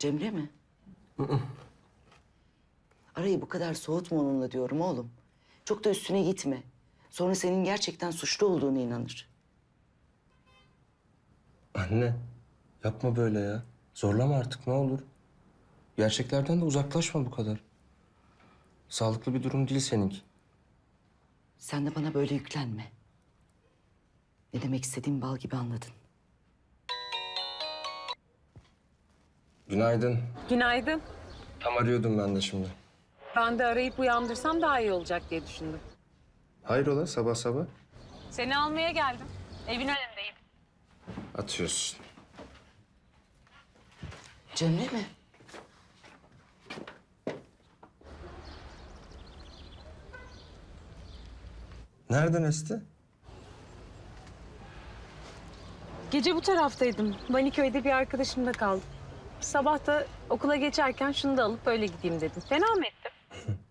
Cemre mi? Arayı bu kadar soğutma onunla diyorum oğlum. Çok da üstüne gitme. Sonra senin gerçekten suçlu olduğunu inanır. Anne, yapma böyle ya. Zorlama artık ne olur. Gerçeklerden de uzaklaşma bu kadar. Sağlıklı bir durum değil seninki. Sen de bana böyle yüklenme. Ne demek istediğimi bal gibi anladın. Günaydın. Günaydın. Tam arıyordum ben de şimdi. Ben de arayıp uyandırsam daha iyi olacak diye düşündüm. Hayrola sabah sabah? Seni almaya geldim. Evin önündeyim. Atıyorsun. Cemre mi? Nereden esti? Gece bu taraftaydım. Vaniköy'de bir arkadaşımda kaldım. Sabah da okula geçerken şunu da alıp öyle gideyim dedim. Fena mı ettim?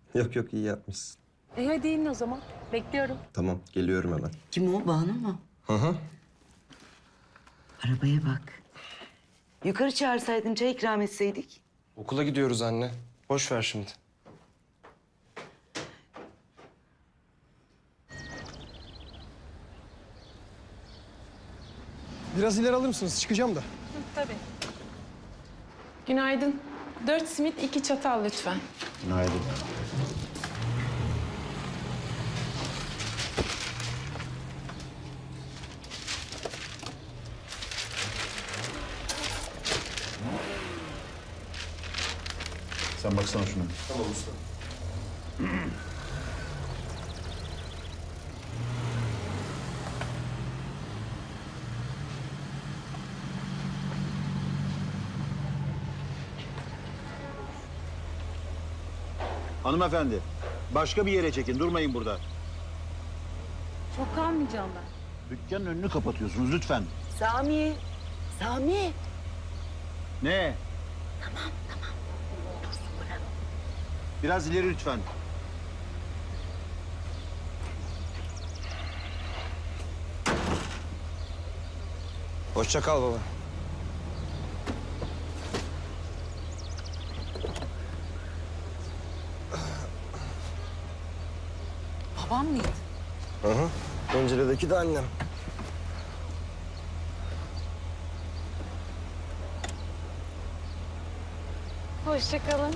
Yok yok iyi yapmışsın. E hadi in o zaman. Bekliyorum. Tamam geliyorum hemen. Kim o? Banu mu? Hı hı. Arabaya bak. Yukarı çağırsaydın çay ikram etseydik. Okula gidiyoruz anne. Boş ver şimdi. Biraz ileri alır mısınız? Çıkacağım da. Tabii. Günaydın. Dört simit, iki çatal lütfen. Günaydın. Sen baksana şuna. Tamam usta. Hanımefendi, başka bir yere çekin. Durmayın burada. Çok kalmayacağım ben. Dükkanın önünü kapatıyorsunuz lütfen. Sami. Sami. Ne? Biraz ileri lütfen. Hoşça kal baba. Hı hı. Penceredeki de annem. Hoşçakalın.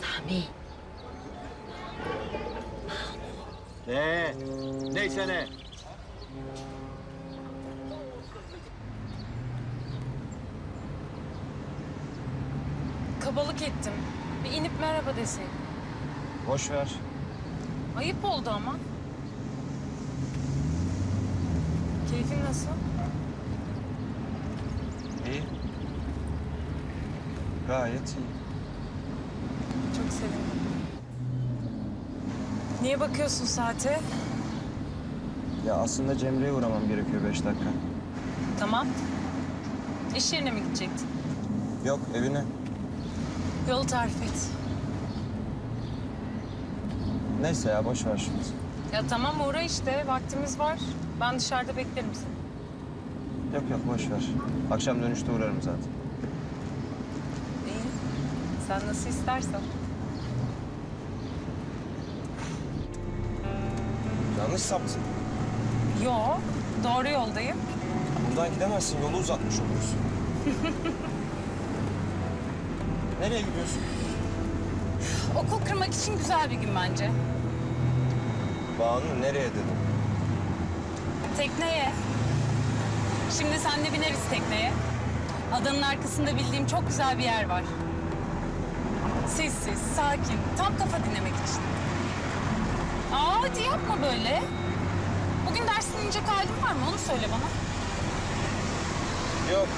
Sami. Ee, neyse ne? Kabalık ettim. Bir inip merhaba deseydim. Boş ver. Ayıp oldu ama. Keyfin nasıl? İyi. Gayet iyi. Çok sevindim. Niye bakıyorsun saate? Ya aslında Cemre'ye uğramam gerekiyor beş dakika. Tamam. İş yerine mi gidecektin? Yok evine. Yolu tarif et. Neyse ya boş ver şimdi. Ya tamam uğra işte. Vaktimiz var. Ben dışarıda beklerim seni. Yok yok boş ver. Akşam dönüşte uğrarım zaten. İyi. Sen nasıl istersen. Yanlış saptın. Yo, doğru yoldayım. Buradan gidemezsin. Yolu uzatmış olursun. Nereye gidiyorsun? Okul kırmak için güzel bir gün bence. Banu nereye dedim. Tekneye. Şimdi senle bineriz tekneye. Adanın arkasında bildiğim çok güzel bir yer var. Sessiz, sakin, tam kafa dinlemek için. Aa hadi yapma böyle. Bugün dersin inecek halin var mı? Onu söyle bana. Yok.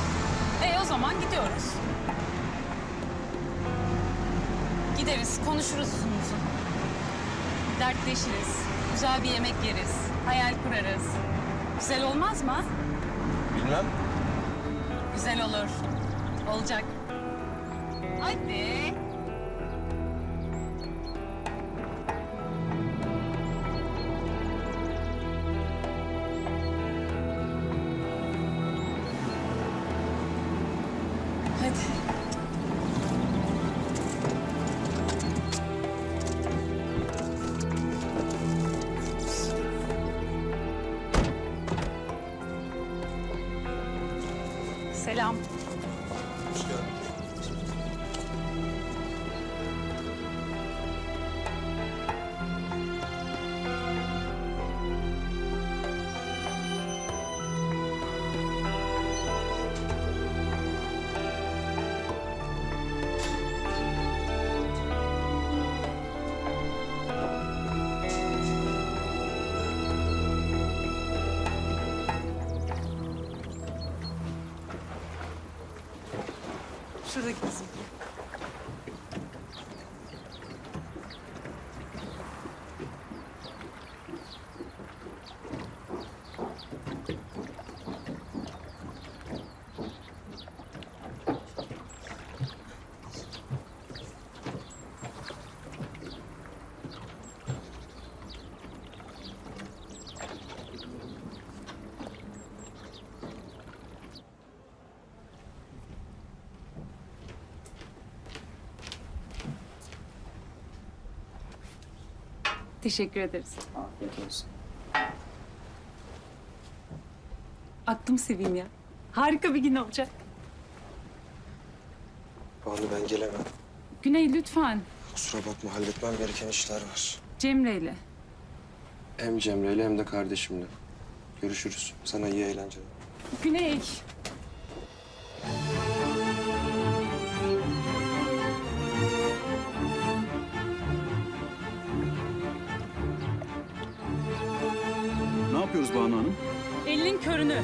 E o zaman gidiyoruz. Gideriz, konuşuruz uzun uzun. Dertleşiriz, güzel bir yemek yeriz, hayal kurarız. Güzel olmaz mı? Bilmem. Güzel olur. Olacak. Hadi. Hadi. Selam. Şuradaki kızım. Teşekkür ederiz. Afiyet olsun. Aklım seveyim ya. Harika bir gün olacak. Banu ben gelemem. Güney lütfen. Kusura bakma halletmem gereken işler var. Cemre'yle. Hem Cemre'yle hem de kardeşimle. Görüşürüz. Sana iyi eğlenceler. Güney. Yapıyoruz Banu Hanım? Elinin körünü.